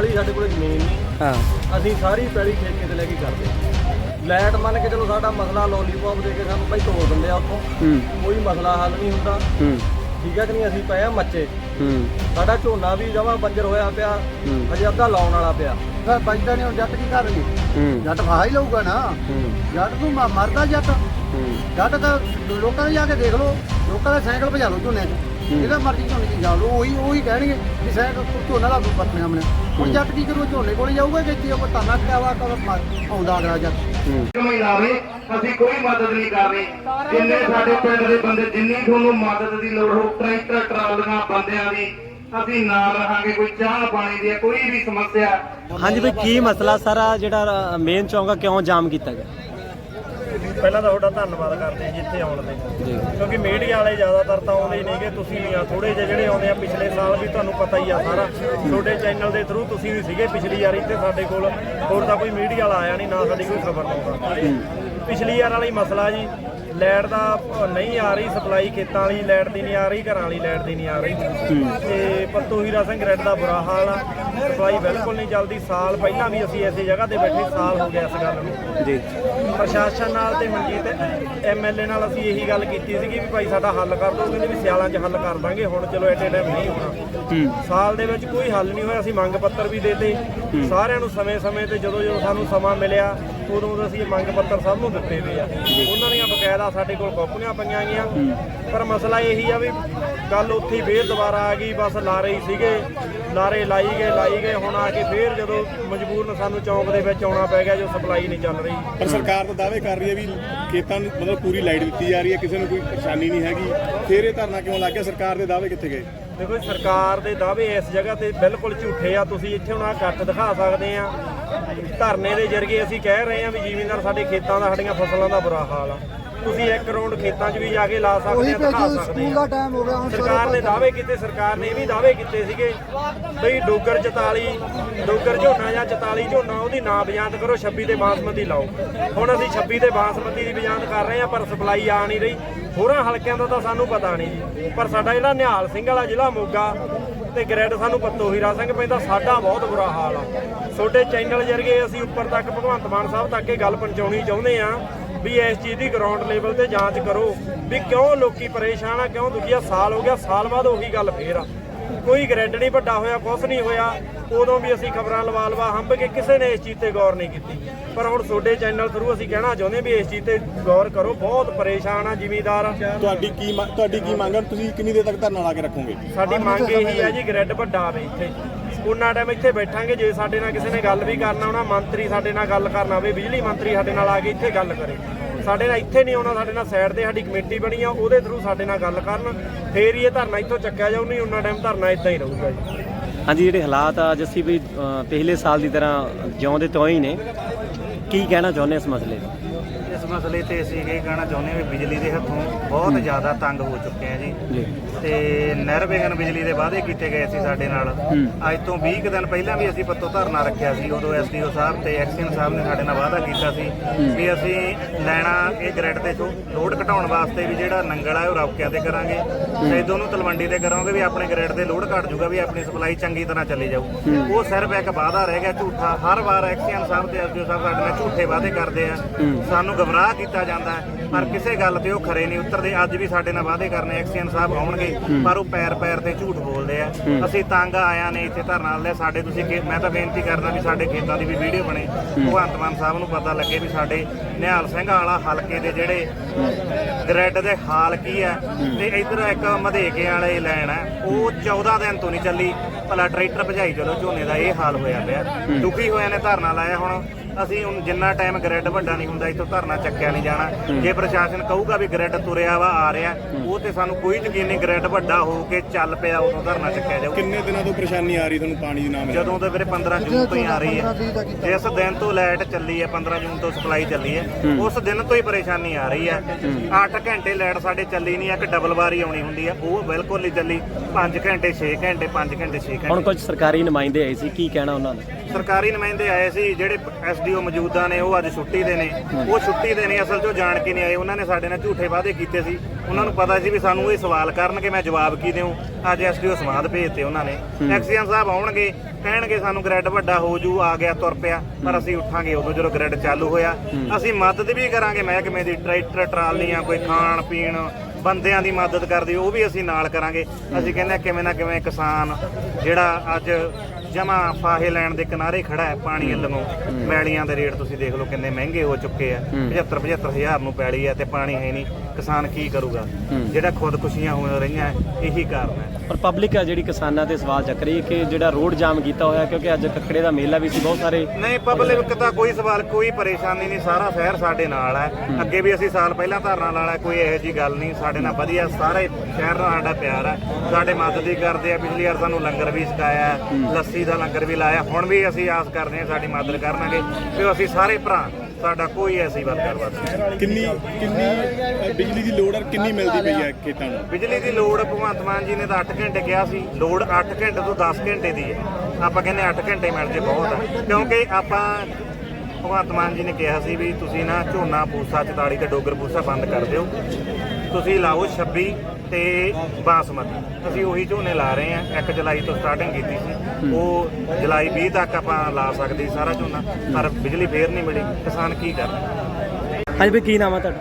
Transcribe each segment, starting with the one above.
ਬਾਹਲੀ ਸਾਡੇ ਕੋਲ ਜ਼ਮੀਨ ਨਹੀਂ। ਹਾਂ। ਅਸੀਂ ਸਾਰੀ ਪੈਲੀ ਠੇਕੇ ਤੇ ਲੈ ਕੇ ਕਰਦੇ। ਹਾਂ। ਲਾਈਟ ਮੰਨ ਕੇ ਚਲੋ ਸਾਡਾ ਮਸਲਾ ਲੋਲੀਪੌਪ ਦੇ ਕੇ ਸਾਨੂੰ ਭਾਈ ਤੋੜ ਦਿੰਦੇ ਆ ਉੱਥੋਂ। ਹੂੰ। ਕੋਈ ਮਸਲਾ ਹੱਲ ਨਹੀਂ ਹੁੰਦਾ। ਹੂੰ। ਠੀਕ ਹੈ ਕਿ ਨਹੀਂ? ਅਸੀਂ ਪਏ ਆ ਮੱਚੇ। ਹੂੰ। ਸਾਡਾ ਝੋਨਾ ਵੀ ਜਮਾ ਬੰਜਰ ਹੋਇਆ ਪਿਆ। ਹੂੰ। ਅਜੇ ਅੱਧਾ ਲਾਉਣ ਵਾਲਾ ਪਿਆ। ਫਿਰ ਬਚਦਾ ਨਹੀਂ ਹੁਣ ਜੱਟ ਕੀ ਕਰਨਗੇ ਹੂੰ। ਜੱਟ ਫਾਹਾ ਹੀ ਲਊਗਾ ਨਾ। ਹੂੰ। ਜੱਟ ਨੂੰ ਮਰਦਾ ਜੱਟ। ਹੂੰ। ਜੱਟ ਤਾਂ ਲੋਕਾਂ ਦੇ ਜਾ ਕੇ ਦੇਖ ਲਓ। ਲੋਕਾਂ ਦੇ ਸਾਈਕਲ ਭਜਾ ਲਓ ਝੋਨੇ 'ਚ। ਇਹਦਾ ਮਰਜ਼ੀ ਝੋਨੇ 'ਚ ਜਾ ਲਓ ਉਹੀ ਉਹੀ ਕਹਿਣਗੇ ਵੀ ਸਾਈਕਲ ਝੋਨਾ ਲਾ ਦੋ ਪੱਤੀਆਂ ਆਪਣੇ ਹੁਣ ਜੱਟ ਕੀ ਕਰੂ ਝੋਨੇ ਕੋਲੇ ਜਾਊਗਾ ਕਿ ਇੱਥੇ ਉਹ ਧਰਨਾ ਕਿਆਵਾ ਆਉਂਦਾ ਅਗਲਾ ਜੱਟ। ਕਮਾਈ ਲਾਵੇ ਅਸੀਂ ਕੋਈ ਮਦਦ ਨਹੀਂ ਕਰਨੀ। ਜਿੰਨੇ ਸਾਡੇ ਪਿੰਡ ਦੇ ਬੰਦੇ ਜਿੰਨੀ ਤੁਹਾਨੂੰ ਮਦਦ ਦੀ ਲੋੜ ਹੋ ਟਰੈਕਟਰ ਟਰਾਲੀਆਂ ਬੰਦਿਆਂ ਦੀ ਅਸੀਂ ਨਾਲ ਰਹਾਂਗੇ ਕੋਈ ਚਾਹ ਪਾਣੀ ਦੀ ਕੋਈ ਵੀ ਸਮੱਸਿਆ। ਹਾਂਜੀ ਬਈ ਕੀ ਮਸਲਾ ਸਾਰਾ ਜਿਹੜਾ ਮੇਨ ਚੌਂਕਾ ਕਿਉਂ ਜਾਮ ਕੀਤਾ ਗਿਆ? ਪਹਿਲਾਂ ਤਾਂ ਤੁਹਾਡਾ ਧੰਨਵਾਦ ਕਰਦੇ ਹਾਂ ਜੀ ਇੱਥੇ ਆਉਣ ਦੇ। ਕਿਉਂਕਿ ਮੀਡੀਆ ਵਾਲੇ ਜ਼ਿਆਦਾਤਰ ਤਾਂ ਆਉਂਦੇ ਹੀ ਨਹੀਂਗੇ ਤੁਸੀਂ ਵੀ ਆ ਥੋੜੇ ਜਿਹੇ ਜਿਹੜੇ ਆਉਂਦੇ ਆ ਪਿਛਲੇ ਸਾਲ ਵੀ ਤੁਹਾਨੂੰ ਪਤਾ ਹੀ ਆ ਸਾਰਾ। ਤੁਹਾਡੇ ਚੈਨਲ ਦੇ ਥਰੂ ਤੁਸੀਂ ਵੀ ਸੀਗੇ ਪਿਛਲੀ ਵਾਰੀ ਤੇ ਸਾਡੇ ਕੋਲ। ਹੋਰ ਤਾਂ ਕੋਈ ਮੀਡੀਆ ਵਾਲਾ ਆਇਆ ਨਹੀਂ ਨਾ ਸਾਡੀ ਕੋਈ ਖਬਰ ਲਾਉਂਦਾ। ਪਿਛਲੀ ਵਾਰ ਵਾਲੀ ਮਸਲਾ ਜੀ। ਲਾਈਟ ਦਾ ਨਹੀਂ ਆ ਰਹੀ ਸਪਲਾਈ ਖੇਤਾਂ ਵਾਲੀ ਲਾਈਟ ਦੀ ਨਹੀਂ ਆ ਰਹੀ ਘਰਾਂ ਵਾਲੀ ਲਾਈਟ ਦੀ ਨਹੀਂ ਆ ਰਹੀ। ਤੇ ਪੱਤੂ ਹੀਰਾ ਸਿੰਘ ਰੈੱਡ ਦਾ ਬੁਰਾ ਹਾਲ ਆ। ਸਪਲਾਈ ਬਿਲਕੁਲ ਨਹੀਂ ਚੱਲਦੀ। ਸਾਲ ਪਹਿਲਾਂ ਵੀ ਅਸੀਂ ਐਸੀ ਜਗ੍ਹਾ ਤੇ ਬੈਠੇ ਸਾਲ ਹੋ ਗਿਆ ਇਸ ਗੱਲ ਨੂੰ। ਜੀ। ਪ੍ਰਸ਼ਾਸਨ ਨਾਲ ਤੇ ਮਨਜੀਤ ਐਮਐਲਏ ਨਾਲ ਅਸੀਂ ਇਹੀ ਗੱਲ ਕੀਤੀ ਸੀਗੀ ਵੀ ਭਾਈ ਸਾਡਾ ਹੱਲ ਕਰ ਦਿਓ ਕਹਿੰਦੇ ਵੀ ਸਿਆਲਾਂ 'ਚ ਹੱਲ ਕਰ ਦਾਂਗੇ। ਹੁਣ ਚਲੋ ਐਟੇ ਟਾਈਮ ਨਹੀਂ ਹੋਣਾ। ਸਾਲ ਦੇ ਵਿੱਚ ਕੋਈ ਹੱਲ ਨਹੀਂ ਹੋਇਆ। ਅਸੀਂ ਮੰਗ ਪੱਤਰ ਵੀ ਦੇਤੇ। ਸਾਰਿਆਂ ਨੂੰ ਸਮੇਂ-ਸਮੇਂ ਤੇ ਜਦੋਂ ਜਦੋਂ ਸਾਨੂੰ ਸਮਾਂ ਮਿਲਿਆ ਉਦੋਂ ਉਦੋਂ ਅਸੀਂ ਇਹ ਮੰਗ ਪੱਤਰ ਸਭ ਨੂੰ ਦਿੱਤੇ ਹੋਏ ਆ। ਉਹਨਾਂ ਦੀਆਂ ਬਕਾਇਦਾ ਸਾਡੇ ਕੋਲ ਕਾਪੀਆਂ ਪਈਆਂ ਗਈਆਂ। ਪਰ ਮਸਲਾ ਇਹੀ ਆ ਵੀ ਗੱਲ ਉੱਥੇ ਹੀ ਫੇਰ ਦੁਬਾਰਾ ਆ ਗਈ ਬਸ ਲਾਰੇ ਹੀ ਸੀਗੇ। ਲਾਰੇ ਲਾਈ ਗਏ ਲਾਈ ਗਏ। ਹੁਣ ਆ ਕੇ ਫੇਰ ਜਦੋਂ ਮਜਬੂਰਨ ਸਾਨੂੰ ਚੌਂਕ ਦੇ ਵਿੱਚ ਆਉਣਾ ਪੈ ਗਿਆ ਜੋ ਸਪਲਾਈ ਨਹੀਂ ਚੱਲ ਰਹੀ। ਪਰ ਸਰਕਾਰ ਤਾਂ ਦਾਅਵੇ ਕਰ ਰਹੀ ਹੈ ਵੀ ਖੇਤਾਂ ਨੂੰ ਮਤਲਬ ਪੂਰੀ ਲਾਈਟ ਦਿੱਤੀ ਜਾ ਰਹੀ ਹੈ ਕਿਸੇ ਨੂੰ ਕੋਈ ਪਰੇਸ਼ਾਨੀ ਨਹੀਂ ਹੈਗੀ। ਫਿਰ ਇਹ ਧਰਨਾ ਕਿਉਂ ਲੱਗ ਗਿਆ? ਸਰਕਾਰ ਦੇ ਦਾਅਵੇ ਕਿੱਥੇ ਗਏ? ਦੇਖੋ ਸਰਕਾਰ ਦੇ ਦਾਅਵੇ ਇਸ ਜਗ੍ਹਾ ਤੇ ਬਿਲਕੁਲ ਝੂਠੇ ਆ। ਤੁਸੀਂ ਇੱਥੇ ਹੁਣ ਆ ਇਕੱਠ ਦਿਖਾ ਸਕਦੇ ਆ। ਧਰਨੇ ਦੇ ਜ਼ਰੀਏ ਅਸੀਂ ਕਹਿ ਰਹੇ ਆ ਵੀ ਜ਼ਿਮੀਂਦਾਰ ਸਾਡੇ ਖੇਤਾਂ ਦਾ ਸਾਡੀਆਂ ਫਸਲਾਂ ਦਾ ਬੁਰਾ ਹਾਲ ਆ। ਤੁਸੀਂ ਇੱਕ ਰੌਂਡ ਖੇਤਾਂ 'ਚ ਵੀ ਜਾ ਕੇ ਲਾ ਸਕਦੇ ਆ ਦਿਖਾ ਭੇਜੋ ਸਕਦੇ ਸਕੂਲ ਦਾ ਟਾਈਮ ਹੋ ਗਿਆ ਹੁਣ ਸਰਕਾਰ ਨੇ ਦਾਅਵੇ ਕੀਤੇ ਸਰਕਾਰ ਨੇ ਇਹ ਵੀ ਦਾਅਵੇ ਕੀਤੇ ਸੀਗੇ ਬਈ ਡੋਗਰ 44 ਡੋਗਰ ਝੋਨਾ ਜਾਂ 44 ਝੋਨਾ ਉਹਦੀ ਨਾ ਬਿਆਨਤ ਕਰੋ 26 ਤੇ ਬਾਸਮਤੀ ਲਾਓ। ਹੁਣ ਅਸੀਂ 26 ਤੇ ਬਾਸਮਤੀ ਦੀ ਬਿਆਨਤ ਕਰ ਰਹੇ ਆ ਪਰ ਸਪਲਾਈ ਆ ਨਹੀਂ ਰਹੀ। ਹੋਰਾਂ ਹਲਕਿਆਂ ਦਾ ਤਾਂ ਸਾਨੂੰ ਪਤਾ ਨਹੀਂ ਜੀ। ਪਰ ਸਾਡਾ ਜਿਹੜਾ ਨਿਹਾਲ ਸਿੰਘ ਵਾਲਾ ਜ਼ਿਲ੍ਹਾ ਮੋਗਾ ਤੇ ਗ੍ਰੈਡ ਸਾਨੂੰ ਪੱਤੋ ਹੀਰਾ ਸਿੰਘ ਪੈਂਦਾ, ਸਾਡਾ ਬਹੁਤ ਬੁਰਾ ਹਾਲ ਆ। ਛੋਟੇ ਚੈਨਲ ਜਰੀਏ ਅਸੀਂ ਉੱਪਰ ਤੱਕ ਭਗਵੰਤ ਮਾਨ ਸਾਹਿਬ ਤੱਕ ਇਹ ਗੱਲ ਪਹੁੰਚਾਉਣੀ ਚਾਹੁੰਦੇ ਆ ਵੀ ਇਸ ਚੀਜ਼ ਦੀ ਗਰਾਊਂਡ ਲੈਵਲ ਤੇ ਜਾਂਚ ਕਰੋ ਵੀ ਕਿਉਂ ਲੋਕੀ ਪਰੇਸ਼ਾਨ ਆ, ਕਿਉਂ ਦੁਖੀ ਆ। ਸਾਲ ਹੋ ਗਿਆ, ਸਾਲ ਬਾਅਦ ਉਹੀ ਗੱਲ ਫੇਰ ਆ। ਕੋਈ ਗ੍ਰੈਡ ਨਹੀਂ ਵੱਡਾ ਹੋਇਆ, ਕੁਛ ਨਹੀਂ ਹੋਇਆ। ਉਦੋਂ ਵੀ ਅਸੀਂ ਖਬਰਾਂ ਲਵਾ ਲਵਾ ਹੰਬ ਕੇ ਕਿਸੇ ਨੇ ਇਸ ਚੀਜ਼ ਤੇ ਗੌਰ ਨਹੀਂ ਕੀਤੀ। ਪਰ ਹੁਣ ਤੁਹਾਡੇ ਚੈਨਲ ਥਰੂ ਅਸੀਂ ਕਹਿਣਾ ਚਾਹੁੰਦੇ ਵੀ ਇਸ ਚੀਜ਼ ਤੇ ਗੌਰ ਕਰੋ ਬਹੁਤ ਪਰੇਸ਼ਾਨ ਆ ਜ਼ਿਮੀਦਾਰ। ਤੁਹਾਡੀ ਕੀ ਤੁਹਾਡੀ ਕੀ ਮੰਗ ਹੈ ਤੁਸੀਂ ਕਿੰਨੀ ਦੇਰ ਤੱਕ ਧਰਨਾ ਲਾ ਕੇ ਰੱਖੋਗੇ? ਸਾਡੀ ਮੰਗ ਇਹੀ ਹੈ ਜੀ ਗ੍ਰਿਡ ਵੱਡਾ ਆਵੇ ਇੱਥੇ। ਉਹਨਾਂ ਟਾਈਮ ਇੱਥੇ ਬੈਠਾਂਗੇ ਜੇ ਸਾਡੇ ਨਾਲ ਕਿਸੇ ਨੇ ਗੱਲ ਵੀ ਕਰਨਾ ਉਹਨਾਂ ਮੰਤਰੀ ਸਾਡੇ ਨਾਲ ਗੱਲ ਕਰਨਾ ਹੋਵੇ ਬਿਜਲੀ ਮੰਤਰੀ ਸਾਡੇ ਨਾਲ ਆ ਕੇ ਇੱਥੇ ਗੱਲ ਕਰੇ। ਸਾਡੇ ਨਾਲ ਇੱਥੇ ਨਹੀਂ ਆਉਣਾ ਸਾਡੇ ਨਾਲ ਸਾਈਡ ਤੇ ਸਾਡੀ ਕਮੇਟੀ ਬਣੀ ਆ ਉਹਦੇ ਥਰੂ ਸਾਡੇ ਨਾਲ ਗੱਲ ਕਰਨ। ਫੇਰ ਹੀ ਇਹ ਧਰਨਾ ਇੱਥੋਂ ਚੱਕਿਆ ਜਾਊ ਨਹੀਂ ਉਹਨਾਂ ਟਾਈਮ ਧਰਨਾ ਇਦਾਂ ਹੀ ਰਹੂਗਾ ਜੀ। ਹਾਂਜੀ ਜਿਹੜੇ ਹਾਲਾਤ ਆ ਜੱਸੀ ਵੀ ਪਿਛਲੇ ਸਾਲ ਦੀ ਤਰ੍ਹਾਂ ਜਿਉਂਦੇ ਤੋਂ ਹੀ ਨੇ। ਕੀ ਕਹਿਣਾ ਚਾਹੁੰਦੇ ਇਸ ਮਸਲੇ 'ਤੇ ਇਸ ਮਸਲੇ ਤੇ ਅਸੀਂ ਇਹ ਕਹਿਣਾ ਚਾਹੁੰਦੇ ਹਾਂ ਵੀ ਬਿਜਲੀ ਦੇ ਹੱਥੋਂ ਬਹੁਤ ਜ਼ਿਆਦਾ ਤੰਗ ਹੋ ਚੁੱਕੇ ਆ ਜੀ। ਤੇ ਨਿਰਵਿਘਨ ਬਿਜਲੀ ਦੇ ਵਾਅਦੇ ਕੀਤੇ ਗਏ ਸੀ ਸਾਡੇ ਨਾਲ। ਅੱਜ ਤੋਂ 20 ਕੁ ਦਿਨ ਪਹਿਲਾਂ ਵੀ ਅਸੀਂ ਪੱਤੋ ਧਰਨਾ ਰੱਖਿਆ ਸੀ ਉਦੋਂ ਐਸਡੀਓ ਸਾਹਿਬ ਤੇ ਐਕਸੀਅਨ ਸਾਹਿਬ ਨੇ ਸਾਡੇ ਨਾਲ ਵਾਅਦਾ ਕੀਤਾ ਸੀ ਵੀ ਅਸੀਂ ਲੈਣਾ ਇਹ ਗ੍ਰਿਡ ਤੇ ਲੋਡ ਘਟਾਉਣ ਵਾਸਤੇ ਵੀ ਜਿਹੜਾ ਨੰਗਲ ਆ ਉਹ ਰੌਕਿਆਂ ਤੇ ਕਰਾਂਗੇ। ਸੈਦੋਂ ਨੂੰ ਤਲਵੰਡੀ ਤੇ ਕਰਾਂਗੇ ਵੀ ਆਪਣੇ ਗ੍ਰਿਡ ਤੇ ਲੋਡ ਘਟ ਜਾਊਗਾ ਵੀ ਆਪਣੀ ਸਪਲਾਈ ਚੰਗੀ ਤਰ੍ਹਾਂ ਚੱਲੀ ਜਾਊ। ਉਹ ਸਿਰਫ ਇੱਕ ਵਾਅਦਾ ਰਹਿ ਗਿਆ ਝੂਠਾ। ਹਰ ਵਾਰ ਐਕਸੀਅਨ ਸਾਹਿਬ ਤੇ ਐਸਡੀਓ ਸਾਹਿਬ ਸਾਡੇ ਨਾਲ ਝੂਠੇ ਵਾਅਦੇ ਕਰਦੇ ਆ। ਸਾਨੂੰ ਗਮਰਾਹ ਕੀਤਾ ਜਾਂਦਾ ਪਰ ਕਿਸੇ ਗੱਲ ਤੇ ਉਹ ਖਰੇ ਨਹੀਂ ਉਤਰਦੇ। ਅੱਜ ਵੀ ਸਾਡੇ ਨਾਲ ਵਾਅਦੇ ਕਰਨੇ ਐਕਸੀਅਨ ਸਾਹਿਬ ਆਉਣਗੇ ਪਰ ਉਹ ਪੈਰ ਪੈਰ ਤੇ ਝੂਠ ਬੋਲਦੇ ਆ। ਅਸੀਂ ਤੰਗ ਆਇਆ ਨੇ ਇੱਥੇ ਧਰਨਾ ਲੈ ਸਾਡੇ ਤੁਸੀਂ ਖੇ- ਮੈਂ ਤਾਂ ਬੇਨਤੀ ਕਰਦਾ ਵੀ ਸਾਡੇ ਖੇਤਾਂ ਦੀ ਵੀ ਵੀਡੀਓ ਬਣੇ। ਭਗਵੰਤ ਮਾਨ ਸਾਹਿਬ ਨੂੰ ਪਤਾ ਲੱਗੇ ਵੀ ਸਾਡੇ ਨਿਹਾਲ ਸਿੰਘ ਵਾਲਾ ਹਲਕੇ ਦੇ ਜਿਹੜੇ ਗ੍ਰਿਡ ਦੇ ਹਾਲ ਕੀ ਹੈ। ਤੇ ਇਧਰ ਇੱਕ ਮਧੇਕੇ ਵਾਲੇ ਲੈਣ ਹੈ ਉਹ 14 ਦਿਨ ਤੋਂ ਨਹੀਂ ਚੱਲੀ। ਭਲਾ ਟਰੈਕਟਰ ਭਜਾਈ ਚਲੋ ਝੋਨੇ ਦਾ ਇਹ ਹਾਲ ਹੋਇਆ ਪਿਆ। ਦੁਖੀ ਹੋਇਆ ਨੇ ਧਰਨਾ ਲਾਇਆ ਹੁਣ। ਅਸੀਂ ਹੁਣ ਜਿੰਨਾ ਟਾਈਮ ਗ੍ਰਿਡ ਵੱਡਾ ਨਹੀਂ ਹੁੰਦਾ ਇੱਥੋਂ ਧਰਨਾ ਚੱਕਿਆ ਨਹੀਂ ਜਾਣਾ। ਜੇ ਪ੍ਰਸ਼ਾਸਨ ਕਹੂਗਾ ਵੀ ਗ੍ਰਿਡ ਤੁਰਿਆ ਵਾ ਆ ਰਿਹਾ ਉਹ ਤੇ ਸਾਨੂੰ ਕੋਈ ਯਕੀਨ ਨਹੀਂ ਗ੍ਰਿਡ ਵੱਡਾ ਹੋ ਕੇ ਚੱਲ ਪਿਆ ਉਦੋਂ ਧਰਨਾ ਚੱਕਿਆ ਜਾਊ। ਕਿੰਨੇ ਦਿਨਾਂ ਤੋਂ ਪਰੇਸ਼ਾਨੀ ਆ ਰਹੀ ਤੁਹਾਨੂੰ ਪਾਣੀ ਦੀ ਨਾ ਜਦੋਂ ਤੋਂ ਵੀਰੇ 15 ਜੂਨ ਤੋਂ ਹੀ ਆ ਰਹੀ ਹੈ। ਜਿਸ ਦਿਨ ਤੋਂ ਲਾਈਟ ਚੱਲੀ ਹੈ 15 ਜੂਨ ਤੋਂ ਸਪਲਾਈ ਚੱਲੀ ਹੈ ਉਸ ਦਿਨ ਤੋਂ ਹੀ ਪਰੇਸ਼ਾਨੀ ਆ ਰਹੀ ਹੈ। 8 ਘੰਟੇ ਲਾਈਟ ਸਾਡੇ ਚੱਲੀ ਨਹੀਂ ਇੱਕ ਡਬਲ ਵਾਰੀ ਆਉਣੀ ਹੁੰਦੀ ਹੈ। ਉਹ ਬਿਲਕੁਲ ਨਹੀਂ ਚੱਲੀ। 5 ਘੰਟੇ 6 ਘੰਟੇ 5 ਘੰਟੇ 6 ਹੁਣ ਘੰਟੇ ਕੁਝ ਸਰਕਾਰੀ ਨੁਮਾਇੰਦੇ ਆਏ ਸੀ ਕੀ ਕਹਿਣਾ ਉਹਨਾਂ ਦਾ ਸਰਕਾਰੀ ਨੁਮਾਇੰਦੇ ਆਏ ਸੀ ਜਿਹੜੇ ਐਸਡੀਓ ਮੌਜੂਦਾ ਨੇ ਉਹ ਅੱਜ ਛੁੱਟੀ ਦੇ ਨੇ। ਉਹ ਛੁੱਟੀ ਦੇ ਨੇ ਅਸਲ 'ਚੋਂ ਜਾਣ ਕੇ ਨਹੀਂ ਆਏ। ਉਹਨਾਂ ਨੇ ਸਾਡੇ ਨਾਲ ਝੂਠੇ ਵਾਅਦੇ ਕੀਤੇ ਸੀ। ਉਹਨਾਂ ਨੂੰ ਪਤਾ ਸੀ ਵੀ ਸਾਨੂੰ ਇਹ ਸਵਾਲ ਕਰਨਗੇ ਮੈਂ ਜਵਾਬ ਕੀ ਦਿਉ ਅੱਜ ਐਸਡੀਓ ਸਮਾਦ ਭੇਜਤੇ ਉਹਨਾਂ ਨੇ। ਐਕਸੀਅਨ ਸਾਹਿਬ ਆਉਣਗੇ ਕਹਿਣਗੇ ਸਾਨੂੰ ਗ੍ਰੈਡ ਵੱਡਾ ਹੋ ਜੂ ਆ ਗਿਆ ਤੁਰ ਪਿਆ। ਪਰ ਅਸੀਂ ਉੱਠਾਂਗੇ ਉਦੋਂ ਜਦੋਂ ਗ੍ਰੈਡ ਚਾਲੂ ਹੋਇਆ। ਅਸੀਂ ਮਦਦ ਵੀ ਕਰਾਂਗੇ ਮਹਿਕਮੇ ਦੀ ਟਰੈਕਟਰ ਟਰਾਲੀਆਂ ਕੋਈ ਖਾਣ ਪੀਣ ਬੰਦਿਆਂ ਦੀ ਮਦਦ ਕਰਦੀ ਉਹ ਵੀ ਅਸੀਂ ਨਾਲ ਕਰਾਂਗੇ। ਅਸੀਂ ਕਹਿੰਦੇ ਕਿਵੇਂ ਨਾ ਕਿਵੇਂ ਕਿਸਾਨ ਜਿਹੜਾ ਅੱਜ ਜਮਾ ਫਾਹੇ ਲੈਣ ਦੇ ਕਿਨਾਰੇ ਖੜਾ ਹੈ ਪਾਣੀ ਵੱਲੋਂ ਪੈਲੀਆਂ ਦੇ ਰੇਟ ਤੁਸੀਂ ਦੇਖ ਲਓ ਕਿੰਨੇ ਮਹਿੰਗੇ ਹੋ ਚੁੱਕੇ ਆ। 75 75 ਹਜ਼ਾਰ ਨੂੰ ਪੈਲੀ ਹੈ ਤੇ ਪਾਣੀ ਹੈ ਨਹੀਂ। ਕਿਸਾਨ ਕੀ ਕਰੂਗਾ? ਜਿਹੜਾ ਖੁਦਕੁਸ਼ੀਆਂ ਹੋ ਰਹੀਆਂ ਹੈ, ਇਹੀ ਕਾਰਨ ਹੈ। ਪਰ ਪਬਲਿਕ ਆ ਜਿਹੜੀ ਕਿਸਾਨਾਂ ਤੇ ਸਵਾਲ ਚੱਕ ਰਹੀ ਹੈ ਕਿ ਜਿਹੜਾ ਰੋਡ ਜਾਮ ਕੀਤਾ ਹੋਇਆ ਕਿਉਂਕਿ ਅੱਜ ਕੱਕੜੇ ਦਾ ਮੇਲਾ ਵੀ ਸੀ ਬਹੁਤ ਸਾਰੇ ਨਹੀਂ ਪਬਲਿਕ ਦਾ ਕੋਈ ਸਵਾਲ ਕੋਈ ਪਰੇਸ਼ਾਨੀ ਨਹੀਂ ਸਾਰਾ ਸ਼ਹਿਰ ਸਾਡੇ ਨਾਲ ਹੈ। ਅੱਗੇ ਵੀ ਅਸੀਂ ਸਾਲ ਪਹਿਲਾਂ ਧਰਨਾ ਲਾਇਆ ਕੋਈ ਇਹੋ ਜੀ ਗੱਲ ਨਹੀਂ ਸਾਡੇ ਨਾਲ ਵਧੀਆ ਸਾਰੇ ਸ਼ਹਿਰ ਨਾਲ ਸਾਡਾ ਪਿਆਰ ਹੈ। ਸਾਡੇ ਮਦਦ ਹੀ ਕਰਦੇ ਆ ਪਿਛਲੀ ਵਾਰ ਸਾਨੂੰ ਲੰਗਰ ਵੀ ਛਕਾਇਆ ਲੱਸੀ ਦਾ ਲੰਗਰ ਵੀ ਲਾਇਆ ਹੁਣ ਵੀ ਅਸੀਂ ਆਸ ਕਰਦੇ ਹਾਂ ਸਾਡੀ ਮਦਦ ਕਰਨਗੇ ਤੇ ਅਸੀਂ ਸਾਰੇ ਭਰਾ ਸਾਡਾ ਕੋਈ ਐਸੀ ਗੱਲ ਗੱਲਬਾਤ ਨਹੀਂ ਕਿੰਨੀ ਕਿੰਨੀ ਅ, ਬਿਜਲੀ ਦੀ ਲੋੜ ਔਰ ਕਿੰਨੀ ਮਿਲਦੀ ਪਈ ਹੈ ਖੇਤਾਂ ਨੂੰ? ਬਿਜਲੀ ਦੀ ਲੋੜ ਭਗਵੰਤ ਮਾਨ ਜੀ ਨੇ ਤਾਂ 8 ਘੰਟੇ ਕਿਹਾ ਸੀ। ਲੋੜ 8 ਘੰਟੇ ਤੋਂ 10 ਘੰਟੇ ਦੀ ਹੈ। ਆਪਾਂ ਕਹਿੰਦੇ 8 ਘੰਟੇ ਮਿਲ ਜੇ ਬਹੁਤ ਹੈ ਕਿਉਂਕਿ ਆਪਾਂ ਭਗਵੰਤ ਮਾਨ ਜੀ ਨੇ ਕਿਹਾ ਸੀ ਵੀ ਤੁਸੀਂ ਨਾ ਝੋਨਾ ਪੂਸਾ 44 ਤੇ ਡੋਗਰ ਪੂਸਾ ਬੰਦ ਕਰ ਦਿਓ। ਤੁਸੀਂ ਲਾਓ 26 ਤੇ ਬਾਸਮਤੀ। ਅਸੀਂ ਉਹੀ ਝੋਨੇ ਲਾ ਰਹੇ ਹਾਂ। 1 ਜੁਲਾਈ ਤੋਂ ਸਟਾਰਟਿੰਗ ਕੀਤੀ ਸੀ। ਉਹ ਜੁਲਾਈ 20 ਤੱਕ ਆਪਾਂ ਲਾ ਸਕਦੇ ਸੀ ਸਾਰਾ ਝੋਨਾ। ਪਰ ਬਿਜਲੀ ਫੇਰ ਨਹੀਂ ਮਿਲੀ। ਕਿਸਾਨ ਕੀ ਕਰਨ ਹਾਂਜੀ ਵੀ ਕੀ ਨਾਮ ਆ ਤੁਹਾਡਾ?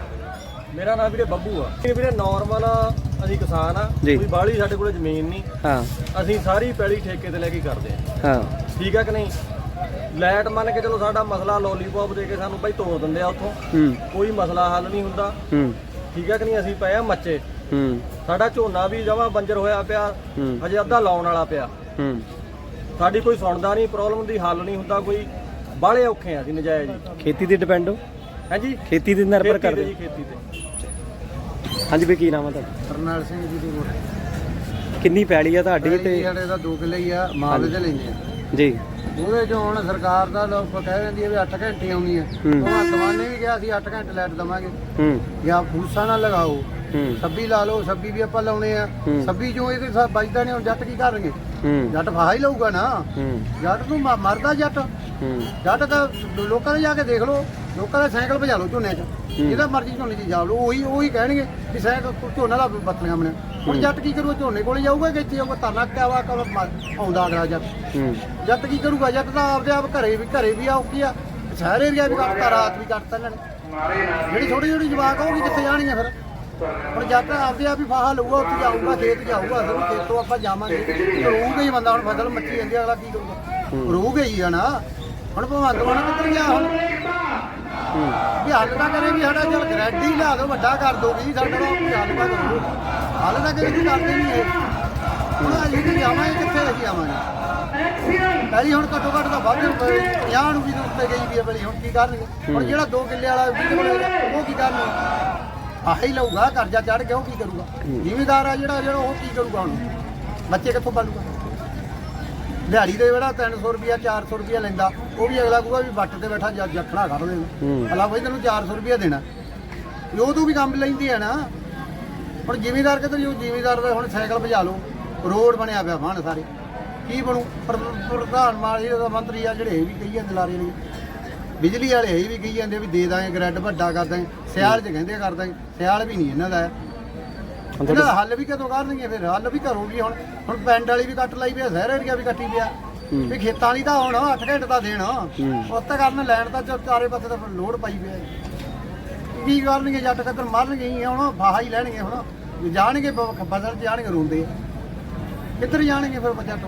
ਮੇਰਾ ਨਾਮ ਵੀਰੇ ਬੱਬੂ ਆ। ਇਹ ਵੀਰੇ ਨਾਰਮਲ ਅਸੀਂ ਕਿਸਾਨ ਆ। ਕੋਈ ਬਾਹਲੀ ਸਾਡੇ ਕੋਲ ਜ਼ਮੀਨ ਨਹੀਂ। ਹਾਂ। ਅਸੀਂ ਸਾਰੀ ਪੈਲੀ ਠੇਕੇ ਤੇ ਲੈ ਕੇ ਕਰਦੇ ਆ ਹਾਂ। ਠੀਕ ਆ ਕਿ ਨਹੀਂ? ਲਾਈਟ ਮੰਨ ਕੇ ਚਲੋ ਸਾਡਾ ਮਸਲਾ ਲੋਲੀਪੌਪ ਦੇ ਕੇ ਸਾਨੂੰ ਭਾਈ ਤੋੜ ਦਿੰਦੇ ਆ ਉੱਥੋਂ। ਕੋਈ ਮਸਲਾ ਹੱਲ ਨਹੀਂ ਹੁੰਦਾ। ਹੂੰ। ਠੀਕ ਆ ਕਿ ਨਹੀਂ? ਅਸੀਂ ਪਏ ਆ ਮੱਚੇ। ਹੂੰ। ਸਾਡਾ ਝੋਨਾ ਵੀ ਜਮਾ ਬੰਜਰ ਹੋਇਆ ਪਿਆ। ਹੂੰ। ਹਜੇ ਅੱਧਾ ਲਾਉਣ ਵਾਲਾ ਪਿਆ। ਹੂੰ। ਸਾਡੀ ਕੋਈ ਸੁਣਦਾ ਨਹੀਂ ਪ੍ਰੋਬਲਮ ਦੀ ਹੱਲ ਨਹੀਂ ਹੁੰਦਾ ਕੋਈ। ਬਾਹਲੇ ਔਖੇ ਆ ਅਸੀਂ ਨਜਾਇਜ਼ ਜੀ। ਖੇਤੀ ਤੇ ਡਿਪੈਂਡ ਹੋ? ਹਾਂਜੀ ਖੇਤੀ ਤੇ ਨਿਰਭਰ ਖੇਤੀ ਤੇ ਕਰਦੇ ਜੀ ਖੇਤੀ ਤੇ। ਹਾਂਜੀ ਵੀ ਕੀ ਨਾਮ ਆ ਤੁਹਾਡਾ? ਕਰਨੈਲ ਸਿੰਘ ਜੀ ਦੀ ਵੋਟ ਕਿੰਨੀ ਪੈਲੀ ਆ ਤੁਹਾਡੀ ਤੇ ਸਾਡੇ ਦਾ 2 ਕਿੱਲੇ ਹੀ ਆ ਮਾਲ ਦੇ ਲੈਂਦੇ ਆ। ਜੀ। ਉਹਦੇ ਚੋਂ ਹੁਣ ਸਰਕਾਰ ਦਾ ਲੋਕ ਕਹਿ ਦਿੰਦੀ ਹੈ ਵੀ 8 ਘੰਟੇ ਆਉਣੀ ਹੈ। ਹੂੰ। ਉਹ ਦਵਾਨੇ ਵੀ ਕਿਹਾ ਸੀ 8 ਘੰਟੇ ਲਾਈਟ ਦਵਾਂਗੇ। ਹੂੰ। ਜਾਂ ਫੂਸਾ ਨਾ ਲਗਾਓ। ਹੂੰ। ਸੱਬੀ ਲਾ ਲਓ ਸੱਬੀ ਵੀ ਆਪਾਂ ਲਾਉਣੇ ਆ। ਸੱਬੀ ਚੋਂ ਇਹਦੇ ਸਭ ਬਚਦਾ ਨਹੀਂ ਹੁਣ ਜੱਟ ਕੀ ਕਰਨਗੇ? ਜੱਟ ਫਾਹਾ ਹੀ ਲਊਗਾ ਨਾ। ਜੱਟ ਨੂੰ ਮਰਦਾ ਜੱਟ। ਜੱਟ ਤਾਂ ਲੋਕਾਂ ਦੇ ਜਾ ਕੇ ਦੇਖ ਲਓ। ਲੋਕਾਂ ਦੇ ਸਾਈਕਲ ਭਜਾ ਲਓ ਝੋਨੇ 'ਚ। ਜਿਹਦਾ ਮਰਜ਼ੀ ਝੋਨੇ 'ਚ ਜਾ ਲਓ। ਉਹੀ ਉਹੀ ਕਹਿਣਗੇ ਕਿ ਸਾਈਕਲ ਝੋਨਾ ਦਾ ਬੱਤੀਆਂ ਬਣੇ ਹੁਣ ਜੱਟ ਕੀ ਕਰੂਗਾ ਝੋਨੇ ਕੋਲੇ ਜਾਊਗਾ ਕਿ ਇੱਥੇ ਆਊਗਾ? ਧਰਨਾ ਕਿਆਵਾ ਕਬ ਆਉਂਦਾ ਅਗਲਾ ਜੱਟ। ਹੂੰ। ਜੱਟ ਕੀ ਕਰੂਗਾ? ਜੱਟ ਤਾਂ ਆਪਦੇ ਆਪ ਘਰੇ ਵੀ ਘਰੇ ਵੀ ਆਉਕੀ ਆ। ਸ਼ਹਿਰ ਏਰੀਆ ਵੀ ਕੱਟਤਾ ਰਾਤ ਵੀ ਕੱਟਤਾ ਇਹਨਾਂ ਨੇ। ਜਿਹੜੀ ਛੋਟੀ ਛੋਟੀ ਜਵਾਕ ਹੋਊਗੀ ਕਿੱਥੇ ਜਾਣਗੀਆਂ ਫਿਰ? ਹੁਣ ਜੱਟ ਆਪਦੇ ਆਪ ਹੀ ਫਾਹਾ ਲਊਗਾ ਉੱਥੇ ਜਾਊਗਾ ਖੇਤ ਜਾਊਗਾ ਫਿਰ ਖੇਤੋਂ ਆਪਾਂ ਜਾਵਾਂਗੇ। ਰੂਗਾ ਹੀ ਬੰਦਾ ਹੁਣ ਫਸਲ ਮੱਚੀ ਜਾਂਦੀ ਆ, ਅਗਲਾ ਕੀ ਕਰੂਗਾ? ਰੂਗਾ ਹੀ ਆ ਨਾ। ਹੁਣ ਭਗਵੰਤ ਮਾਨ ਕਿੱਧਰ ਗਿਆ ਹੁਣ? ਵੀ ਹੱਲ ਤਾਂ ਕਰੇ ਵੀ ਸਾਡਾ ਚੱਲ ਗਰੈਡੀ ਲਿਆ ਦੋ ਵੱਡਾ ਕਰ ਦੋ ਵੀ ਸਾਡਾ ਕੋਈ ਹੱਲ ਤਾਂ ਕਰੋ ਹੱਲ ਤਾਂ ਕਦੇ ਵੀ ਕਰਦੇ ਨਹੀਂ ਇਹ। ਹੁਣ ਅਸੀਂ ਵੀ ਜਾਵਾਂਗੇ ਕਿੱਥੇ ਅਸੀਂ ਆਵਾਂਗੇ? ਪਹਿਲੀ ਹੁਣ ਘੱਟੋ ਘੱਟ ਤਾਂ ਵੱਧ 50 ਨੂੰ ਵੀ ਉੱਤੇ ਗਈ ਵੀ ਪਹਿਲੀ ਹੁਣ ਕੀ ਕਰਨਗੇ? ਹੁਣ ਜਿਹੜਾ 2 ਕਿੱਲੇ ਵਾਲਾ ਉਹ ਕੀ ਕਰਨਗੇ? ਆਹੀ ਲਊਗਾ ਕਰਜ਼ਾ ਚੜ ਕੇ ਉਹ ਕੀ ਕਰੂਗਾ? ਜ਼ਿਮੀਦਾਰ ਆ ਜਿਹੜਾ ਜਿਹੜਾ ਉਹ ਕੀ ਕਰੂਗਾ ਹੁਣ? ਬੱਚੇ ਕਿੱਥੋਂ ਪਾਲੂਗਾ? ਦਿਹਾੜੀ ਦੇ ਜਿਹੜਾ 300 ਰੁਪਿਆ 400 ਰੁਪਿਆ ਲੈਂਦਾ ਉਹ ਵੀ ਅਗਲਾ ਕਹੂਗਾ ਵੀ ਵੱਟ ਤੇ ਬੈਠਾ ਜੱਖਣਾ ਕਰ ਹੂੰ। ਅਲਾ ਬਈ ਤੈਨੂੰ 400 ਰੁਪਿਆ ਦੇਣਾ। ਉਹ ਤੋਂ ਵੀ ਕੰਮ ਲੈਂਦੀ ਹੈ ਨਾ। ਹੁਣ ਜ਼ਿਮੀਦਾਰ ਕਿੱਧਰ ਜੋ ਜ਼ਿਮੀਦਾਰ ਦਾ ਹੁਣ ਸਾਈਕਲ ਭਜਾ ਲਓ ਰੋਡ ਬਣਿਆ ਪਿਆ ਬਣ ਸਾਰੇ। ਕੀ ਬਣੂ? ਪ੍ਰ- ਪ੍ਰਧਾਨ ਮਾਲੀ ਦਾ ਮੰਤਰੀ ਆ ਜਿਹੜੇ ਇਹ ਵੀ ਕਹੀ ਜਾਂਦੇ ਲਾਰੇ ਲਈ ਬਿਜਲੀ ਵਾਲੇ ਇਹ ਵੀ ਕਹੀ ਜਾਂਦੇ ਵੀ ਦੇ ਦਾਂਗੇ ਗ੍ਰਿਡ ਵੱਡਾ ਕਰ ਦਾਂਗੇ। ਸਿਆਲ 'ਚ ਕਹਿੰਦੇ ਕਰ ਦਾਂਗੇ। ਸਿਆਲ ਵੀ ਨਹੀਂ ਇਹਨਾਂ ਦਾ। ਹੈ। ਇਹਦਾ ਤੁਹਾਡੇ ਹੱਲ ਵੀ ਕਦੋਂ ਕਰਨਗੇ ਫਿਰ? ਹੱਲ ਵੀ ਘਰੋਂ ਵੀ ਹੁਣ ਹੁਣ ਪਿੰਡ ਵਾਲੀ ਵੀ ਕੱਟ ਲਈ ਪਿਆ ਸ਼ਹਿਰ ਏਰੀਆ ਵੀ ਕੱਟੀ ਪਿਆ ਵੀ ਖੇਤਾਂ ਵਾਲੀ ਤਾਂ ਹੁਣ 8 ਘੰਟੇ ਤਾਂ ਦੇਣ। ਉੱਤੇ ਕਰਨ ਲੈਣ ਤਾਂ ਚ- ਚਾਰੇ ਪਾਸੇ ਤਾਂ ਲੋਡ ਪਾਈ ਪਿਆ ਹੈ। ਕੀ ਕਰਨਗੇ, ਜੱਟ ਕਦਰ ਮਰਨਗੇ ਹੀ ਹੁਣ ਫਾਹਾ ਹੀ ਲੈਣਗੇ ਹੁਣ। ਜਾਣਗੇ, ਬ- ਬਦਲ ਜਾਣਗੇ ਰੋਂਦੇ। ਕਿੱਧਰ ਜਾਣਗੇ ਫਿਰ ਜੱਟ